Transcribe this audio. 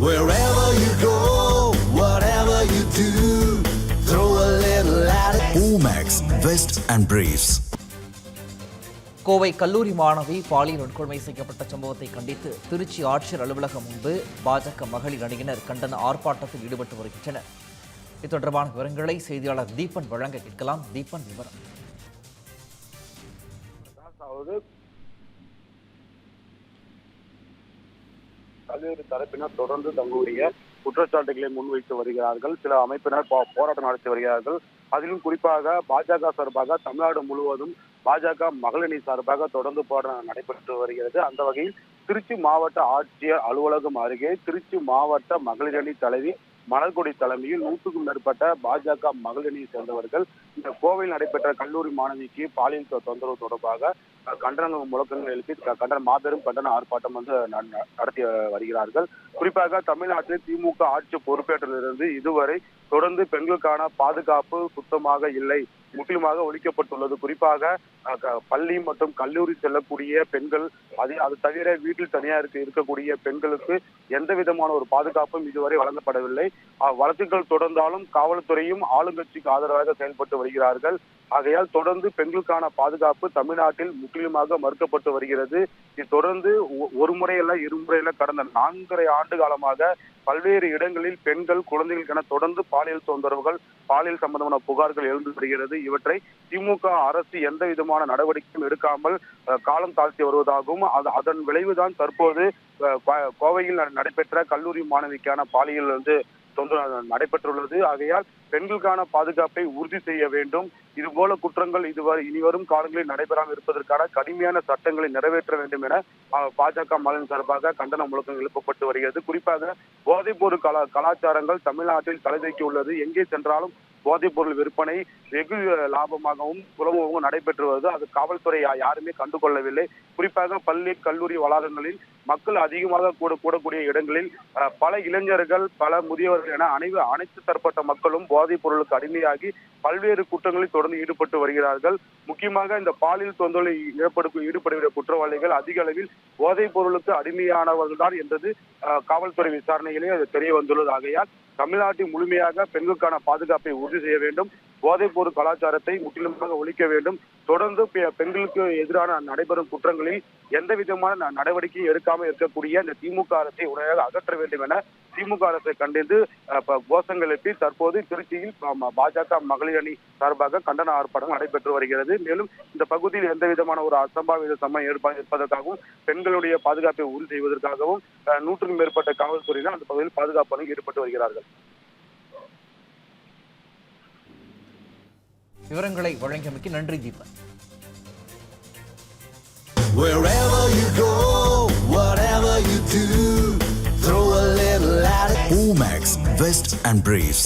Wherever you go, whatever you do, throw a little at it. Omax, Vest and Briefs. Kovai கல்லூரி மாணவி பாலியல் வன்கொடுமை செய்யப்பட்ட சம்பவத்தை கண்டித்து திருச்சி ஆட்சியர் அலுவலகம் முன்பு பாஜக மகளிர் அணியினர் கண்டன ஆர்ப்பாட்டத்தில் ஈடுபட்டு வருகின்றனர் இது தொடர்பான விவரங்களை செய்தியாளர் தீபன் வழங்க கேட்கலாம் தீபன் விவரம் அதாவது பல்வேறு தரப்பினர் தொடர்ந்து தங்களுடைய குற்றச்சாட்டுகளை முன்வைத்து வருகிறார்கள். சில அமைப்பினர் போ- போராட்டம் நடத்தி வருகிறார்கள். அதிலும் குறிப்பாக பாஜக சார்பாக தமிழ்நாடு முழுவதும் பாஜக மகளிரணி சார்பாக தொடர்ந்து போராட்டம் நடைபெற்று வருகிறது. அந்த வகையில் திருச்சி மாவட்ட ஆட்சியர் அலுவலகம் அருகே திருச்சி மாவட்ட மகளிரணி தலைவி மலர்கொடி தலைமையில் நூற்றுக்கும் மேற்பட்ட பாஜக மகளிரணி சேர்ந்தவர்கள் இந்த கோவையில் நடைபெற்ற கல்லூரி மாணவிக்கு பாலியல் தொந்தரவு தொடர்பாக கண்டன முழக்கங்கள் எழுப்பி கண்டன மாபெரும் கண்டன ஆர்ப்பாட்டம் வந்து ந- நடத்தி வருகிறார்கள். குறிப்பாக தமிழ்நாட்டில் திமுக ஆட்சி பொறுப்பேற்றிலிருந்து இதுவரை தொடர்ந்து பெண்களுக்கான பாதுகாப்பு சுத்தமாக இல்லை. முற்றிலுமாக ஒழிக்கப்பட்டுள்ளது. குறிப்பாக பள்ளி மற்றும் கல்லூரி செல்லக்கூடிய பெண்கள் அது அது தவிர வீட்டில் தனியாக இருக்க இருக்கக்கூடிய பெண்களுக்கு எந்த விதமான ஒரு பாதுகாப்பும் இதுவரை வழங்கப்படவில்லை. வழக்குகள் தொடர்ந்தாலும் காவல்துறையும் ஆளுங்கட்சிக்கு ஆதரவாக செயல்பட்டு வருகிறார்கள். ஆகையால் தொடர்ந்து பெண்களுக்கான பாதுகாப்பு தமிழ்நாட்டில் முற்றிலுமாக மறுக்கப்பட்டு வருகிறது. இது தொடர்ந்து ஒரு முறையல்ல இருமுறையில கடந்த நான்கரை ஆண்டு காலமாக பல்வேறு இடங்களில் பெண்கள் குழந்தைகளுக்கென தொடர்ந்து பாலியல் தொந்தரவுகள் பாலியல் சம்பந்தமான புகார்கள் எழுந்து வருகிறது. இவற்றை திமுக அரசு எந்த விதமான நடவடிக்கையும் எடுக்காமல் காலம் தாழ்த்தி வருவதாகவும் அதன் விளைவுதான் தற்போது கோவையில் நடைபெற்ற கல்லூரி மாணவிக்கான பாலியல் வந்து தொந்தரவு நடைபெற்றுள்ளது. ஆகையால் பெண்களுக்கான பாதுகாப்பை உறுதி செய்ய வேண்டும். இதுபோல குற்றங்கள் இதுவரை இனிவரும் காலங்களில் நடைபெறாமல் இருப்பதற்கான கடுமையான சட்டங்களை நிறைவேற்ற வேண்டும் என பாஜக மாநிலம் சார்பாக கண்டன முழக்கம் எழுப்பப்பட்டு வருகிறது. குறிப்பாக போதைப்பொருள் கலா கலாச்சாரங்கள் தமிழ்நாட்டில் தலைதைக்கு உள்ளது. எங்கே சென்றாலும் போதைப் பொருள் விற்பனை வெகு லாபமாகவும் சுலபமாகவும் நடைபெற்று வருது. அது காவல்துறை யாருமே கண்டுகொள்ளவில்லை. குறிப்பாக பள்ளி கல்லூரி வளாகங்களில் மக்கள் அதிகமாக கூட கூடக்கூடிய இடங்களில் பல இளைஞர்கள் பல முதியவர்கள் என அனைவ அனைத்து தரப்பட்ட மக்களும் போதைப் பொருளுக்கு அடிமையாகி பல்வேறு குற்றங்களில் தொடர்ந்து ஈடுபட்டு வருகிறார்கள். முக்கியமாக இந்த பாலியல் தொந்தரவில் ஈடுபடு ஈடுபடுகிற குற்றவாளிகள் அதிக அளவில் போதைப் பொருளுக்கு அடிமையானவர்கள் தான் என்றது காவல்துறை விசாரணையிலே அது தெரிய வந்துள்ளது ஆகையால் தமிழ்நாட்டில் முழுமையாக பெண்களுக்கான பாதுகாப்பை உறுதி செய்ய வேண்டும். போதைப்பொருள் கலாச்சாரத்தை முற்றிலுமாக ஒழிக்க வேண்டும். தொடர்ந்து பெண்களுக்கு எதிரான நடைபெறும் குற்றங்களில் எந்த விதமான நடவடிக்கையும் எடுக்காமல் இருக்கக்கூடிய இந்த திமுக அரசை உடனடியாக அகற்ற வேண்டும் என திமுக அரசை கண்டித்து கோஷங்கள் எழுப்பி தற்போது திருச்சியில் பாஜக மகளிர் அணி சார்பாக கண்டன ஆர்ப்பாட்டம் நடைபெற்று வருகிறது. மேலும் இந்த பகுதியில் எந்த விதமான ஒரு அசம்பாவித சம்பவம் இருப்பதற்காகவும் பெண்களுடைய பாதுகாப்பை உறுதி செய்வதற்காகவும் அஹ், நூற்றுக்கும் மேற்பட்ட காவல்துறையினர் அந்த பகுதியில் பாதுகாப்பு ஈடுபட்டு வருகிறார்கள். விவரங்களை வழங்கியமைக்கு நன்றி Deepan Wherever you go, whatever you do, throw a little at it. Omax, Vest and Briefs.